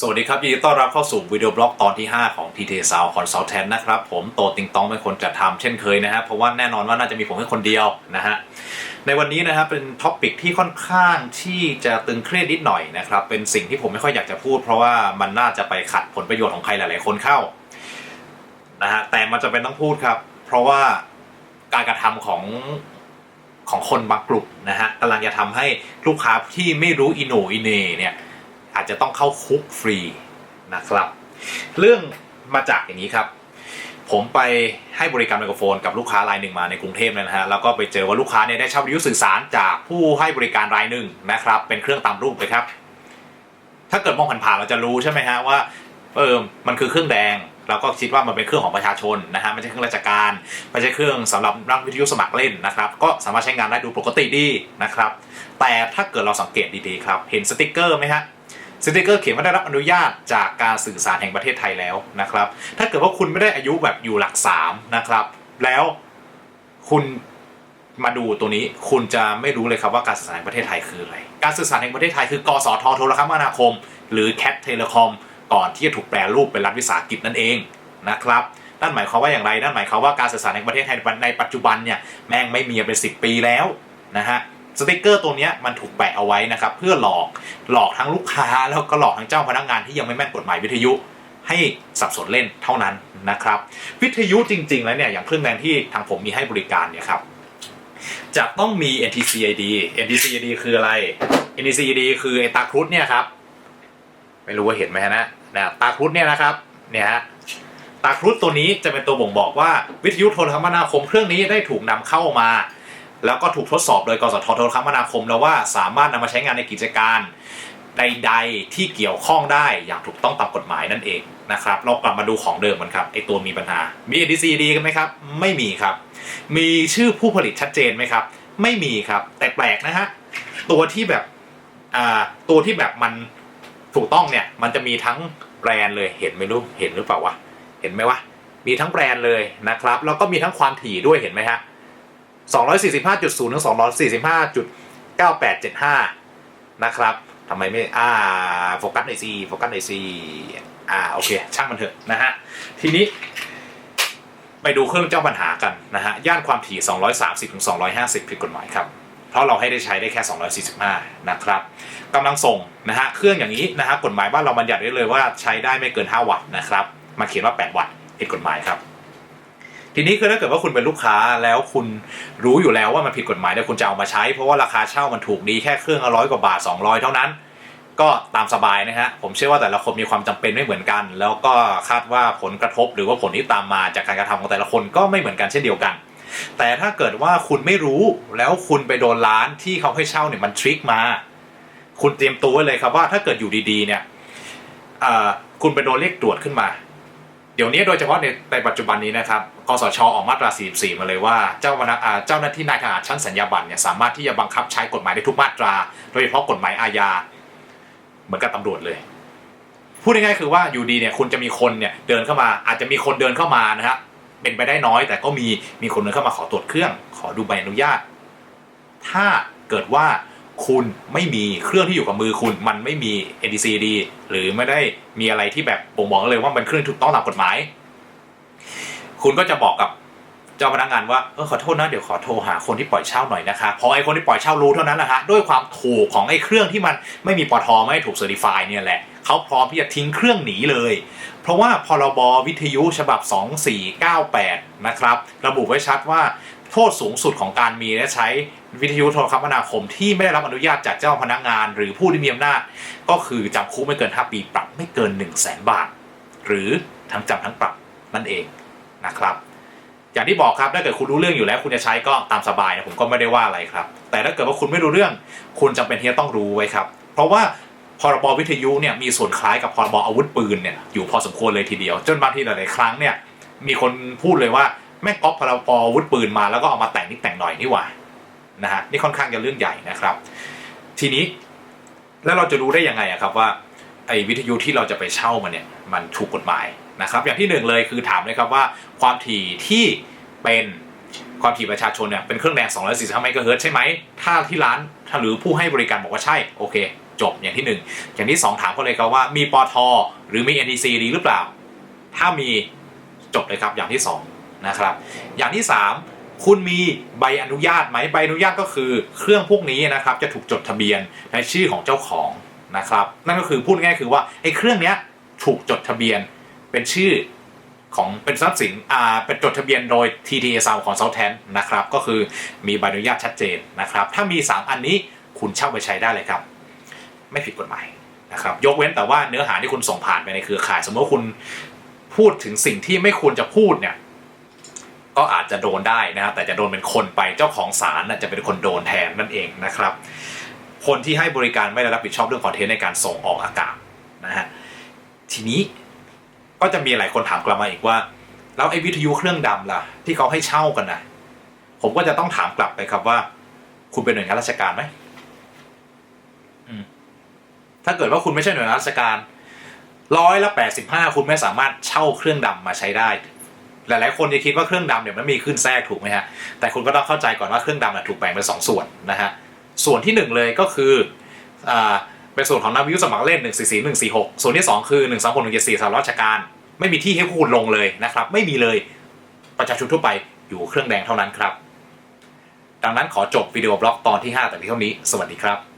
สวัสดีครับ ยินดีต้อนรับเข้าสู่วิดีโอบล็อกตอนที่ 5 ของ TT Sound Consultant นะครับ ผมโตติงตองเป็นคนจัดทำเช่นเคยนะฮะเพราะว่าแน่นอนว่าน่าจะมีผมแค่คนเดียวนะฮะในวันนี้นะครับเป็นท็อปิกที่ค่อนข้างที่จะตึงเครียดนิดหน่อยนะครับ เป็นสิ่งที่ผมไม่ค่อยอยากจะพูด เพราะว่ามันน่าจะไปขัดผลประโยชน์ของใครหลาย ๆ คนเข้านะฮะแต่มันจะเป็นต้องพูดครับ เพราะว่าการกระทำของของคนบางกลุ่มนะฮะกำลังจะทำให้ลูกค้าที่ไม่รู้อิโนอิเนเนี่ย จะต้องเข้าคุกฟรีนะครับ เรื่องมาจากอย่างนี้ครับ ผมไปให้บริการไมโครโฟนกับลูกค้ารายหนึ่งมาในกรุงเทพเลยนะฮะแล้วก็ไปเจอว่าลูกค้าเนี่ยได้เช่าวิทยุสื่อสารจากผู้ให้บริการรายหนึ่งนะครับ เป็นเครื่องตามรูปเลยครับ ถ้าเกิดมองผ่านๆเราจะรู้ใช่ไหมฮะว่าเออมันคือเครื่องแดงเราก็คิดว่ามันเป็นเครื่องของประชาชนนะฮะไม่ใช่เครื่องราชการไม่ใช่เครื่องสำหรับนักวิทยุสมัครเล่นนะครับ ก็สามารถใช้งานได้ดูปกติดีนะครับ แต่ถ้าเกิดเราสังเกตดีๆครับ เห็นสติกเกอร์ไหมฮะ สติกเกอร์เขียนว่าได้รับอนุญาตจากการสื่อสารแห่งประเทศไทยแล้วนะครับ ถ้าเกิดว่าคุณไม่ได้อายุแบบอยู่หลักสามนะครับ แล้วคุณมาดูตัวนี้คุณจะไม่รู้เลยครับว่าการสื่อสารแห่งประเทศไทยคืออะไร การสื่อสารแห่งประเทศไทยคือกสทโทรคมนาคม หรือแคทเทเลคอมก่อนที่จะถูกแปลรูปเป็นรัฐวิสาหกิจนั่นเองนะครับนั่นหมายความว่าอย่างไรนั่นหมายความว่าการสื่อสารแห่งประเทศไทยในปัจจุบันเนี่ยแม่งไม่มีเป็นสิปีแล้วนะฮะ สติกเกอร์ตัวนี้มันถูกแปะเอาไว้นะครับเพื่อหลอกหลอกทั้งลูกค้าแล้วก็หลอกทั้งเจ้าพนักงานที่ยังไม่แม่นกฎหมายวิทยุให้สับสนเล่นเท่านั้นนะครับ วิทยุจริง ๆ แล้วเนี่ยอย่างเครื่องแดงที่ทางผมมีให้บริการเนี่ยครับจะต้องมี NTCID NTCID คืออะไร NTCID คือไอ้ตาครุฑเนี่ยครับไม่รู้ว่าเห็นไหมฮะนะนะตาครุฑเนี่ยนะครับเนี่ยฮะตาครุฑตัวนี้จะเป็นตัวบ่งบอกว่าวิทยุโทรคมนาคมเครื่องนี้ได้ถูกนำเข้ามา แล้วก็ถูกทดสอบโดยกสทโทรคมนาคมแล้วว่าสามารถนำมาใช้งานในกิจการใดๆที่เกี่ยวข้องได้อย่างถูกต้องตามกฎหมายนั่นเองนะครับเรากลับมาดูของเดิมมันครับไอตัวมีปัญหามี NDCD กันไหมครับ ไม่มีครับ มีชื่อผู้ผลิตชัดเจนไหมครับ ไม่มีครับ แต่แปลกนะฮะตัวที่แบบอ่าตัวที่แบบมันถูกต้องเนี่ยมันจะมีทั้งแบรนด์เลยเห็นไหมรู้เห็นหรือเปล่าวะเห็นไหมวะมีทั้งแบรนด์เลยนะครับแล้วก็มีทั้งความถี่ด้วยเห็นไหมฮะ 245.0ถึง245.9875 นะครับทำไมไม่อ่าโฟกัสในซีโฟกัสในซีอ่าโอเค ช่างมันเถอะนะฮะ ทีนี้ ไปดูเครื่องเจ้าปัญหากันนะฮะ ย่านความถี่ 230ถึง250 ผิดกฎหมายครับ เพราะเราให้ได้ใช้ได้แค่ 245 นะครับกำลังส่งนะฮะ เครื่องอย่างนี้นะฮะกฎหมายบ้านเราบัญญัติไว้เลยว่าใช้ได้ไม่เกิน 5 วัตต์นะครับ มาเขียนว่า 8 วัตต์ผิดกฎหมายครับ ทีนี้คือถ้าเกิดว่าคุณเป็นลูกค้าแล้วคุณรู้อยู่แล้วว่ามันผิดกฎหมายเนี่คุณจะเอามาใช้ เพราะว่าราคาเช่ามันถูกดีแค่เครื่องละร้อยกว่าบาท 200 เท่านั้น ก็ตามสบายนะฮะผมเชื่อว่าแต่ละคนมีความจำเป็นไม่เหมือนกัน แล้วก็คาดว่าผลกระทบหรือว่าผลที่ตามมาจากการกระทำของแต่ละคนก็ไม่เหมือนกันเช่นเดียวกัน แต่ถ้าเกิดว่าคุณไม่รู้แล้วคุณไปโดนร้านที่เขาให้เช่าเนี่ยมันทริคมา คุณเตรียมตัวไว้เลยครับว่าถ้าเกิดอยู่ดีๆเนี่ยคุณไปโดนเรียกตรวจขึ้นมา เดี๋ยวนี้โดยเฉพาะในในปัจจุบันนี้นะครับกสชออกมาตรา 44 มาเลยว่าเจ้าพนักอ่าเจ้าหน้าที่นายทหารชั้นสัญญาบัตรเนี่ยสามารถที่จะบังคับใช้กฎหมายได้ทุกมาตรา โดยเฉพาะกฎหมายอาญาเหมือนกับตำรวจเลย พูดง่ายๆคือว่าอยู่ดีเนี่ยคุณจะมีคนเนี่ยเดินเข้ามาอาจจะมีคนเดินเข้ามานะฮะเป็นไปได้น้อย แต่ก็มีมีคนเดินเข้ามาขอตรวจเครื่อง ขอดูใบอนุญาต ถ้าเกิดว่า คุณไม่มีเครื่องที่อยู่กับมือคุณมันไม่มี NDCD หรือไม่ได้มีอะไรที่แบบบ่งบอกเลยว่ามันเครื่องถูกต้องตามกฎหมาย คุณก็จะบอกกับเจ้าพนักงานว่าเออขอโทษนะเดี๋ยวขอโทรหาคนที่ปล่อยเช่าหน่อยนะคะพอไอ้คนที่ปล่อยเช่ารู้เท่านั้นแหละฮะด้วยความถูกของไอ้เครื่องที่มันไม่มีปทไม่ถูกเซอร์ติฟายเนี่ยแหละเขาพร้อมที่จะทิ้งเครื่องหนีเลย เพราะว่าพรบวิทยุฉบับ 2498 นะครับ ระบุไว้ชัดว่า โทษสูงสุดของการมีและใช้วิทยุโทรคมนาคมที่ไม่ได้รับอนุญาตจากเจ้าพนักงาน หรือผู้ที่มีอำนาจ ก็คือจำคุกไม่เกิน 5 ปีปรับไม่เกิน 1 0 0 0 0แบาท หรือทั้งจำทั้งปรับนั่นเองนะครับ อย่างที่บอกครับถ้าเกิดคุณรู้เรื่องอยู่แล้ว คุณจะใช้ก็ตามสบายนะผมก็ไม่ได้ว่าอะไรครับ แต่ถ้าเกิดว่าคุณไม่รู้เรื่อง คุณจำเป็นที่จะต้องรู้ไว้ครับ เพราะว่าพรบวิทยุเนี่ยมีส่วนคล้ายกับพรบอาวุธปืนเนี่ยอยู่พอสมควรเลยทีเดียว จนบางทีหลายๆครั้งเนี่ยมีคนพูดเลยว่า แม่งก๊อปพรบอวุธปืนมาแล้วก็เอามาแต่งนิดแต่งหน่อยนี่หว่านะฮะนี่ค่อนข้างจะเรื่องใหญ่นะครับ ทีนี้แล้วเราจะรู้ได้ยังไงอะครับว่าไอ้วิทยุที่เราจะไปเช่ามันเนี่ยมันถูกกฎหมายนะครับ อย่างที่หนึ่งเลยคือถามเลยครับว่าความถี่ที่เป็นความถี่ประชาชนเนี่ยเป็นเครื่องแดง245เมกะเฮิร์ตใช่ไหม ถ้าที่ร้านถ้าหรือผู้ให้บริการบอกว่าใช่ โอเค จบอย่างที่หนึ่งอย่างที่สองถามเขาเลยครับว่ามีปอทหรือมี NTC ดีหรือเปล่า ถ้ามีจบเลยครับอย่างที่สอง นะครับ อย่างที่สามคุณมีใบอนุญาตไหมใบอนุญาตก็คือเครื่องพวกนี้นะครับจะถูกจดทะเบียนในชื่อของเจ้าของนะครับ นั่นก็คือพูดง่ายคือว่าไอ้เครื่องเนี้ยถูกจดทะเบียนเป็นชื่อของเป็นทรัพย์สินอ่าเป็นจดทะเบียนโดย TTS ของ s o u t h a n นะครับ ก็คือมีใบอนุญาตชัดเจนนะครับ ถ้ามี 3 อันนี้คุณเช่าไปใช้ได้เลยครับ ไม่ผิดกฎหมายนะครับ ยกเว้นแต่ว่าเนื้อหาที่คุณส่งผ่านไปในเครือข่าย สมมติว่าคุณพูดถึงสิ่งที่ไม่ควรจะพูดเนี่ย ก็อาจจะโดนได้นะครับแต่จะโดนเป็นคนไปเจ้าของสารจะเป็นคนโดนแทนนั่นเองนะครับ คนที่ให้บริการไม่ได้รับผิดชอบเรื่องคอนเทนต์ในการส่งออกอากาศนะฮะทีนี้ก็จะมีหลายคนถามกลับมาอีกว่า แล้วไอ้วิทยุเครื่องดำล่ะ ที่เขาให้เช่ากันนะผมก็จะต้องถามกลับไปครับว่า คุณเป็นหน่วยงานราชการไหมถ้าเกิดว่าคุณไม่ใช่หน่วยงานราชการร้อยละแปดสิบห้าคุณไม่สามารถเช่าเครื่องดำมาใช้ได้ หลายๆคนจะคิดว่าเครื่องดำเนี่ยมันมีขึ้นแทรกถูกไหมฮะแต่คุณก็ต้องเข้าใจก่อนว่าเครื่องดำเนี่ยถูกแบ่งเป็นสองส่วนนะฮะส่วนที่หนึ่งเลยก็คืออ่าเป็นส่วนของนักวิทยุสมัครเล่น 1 4 4 1 4 6 ส่วนที่ 2 คือ 1 2 6 1 7 4สำหรับราชการ ไม่มีที่ให้คุณลงเลยนะครับ ไม่มีเลยประชาชนทั่วไปอยู่เครื่องแดงเท่านั้นครับ ดังนั้นขอจบวิดีโอบล็อกตอนที่ 5 แต่เพียงเท่านี้ สวัสดีครับ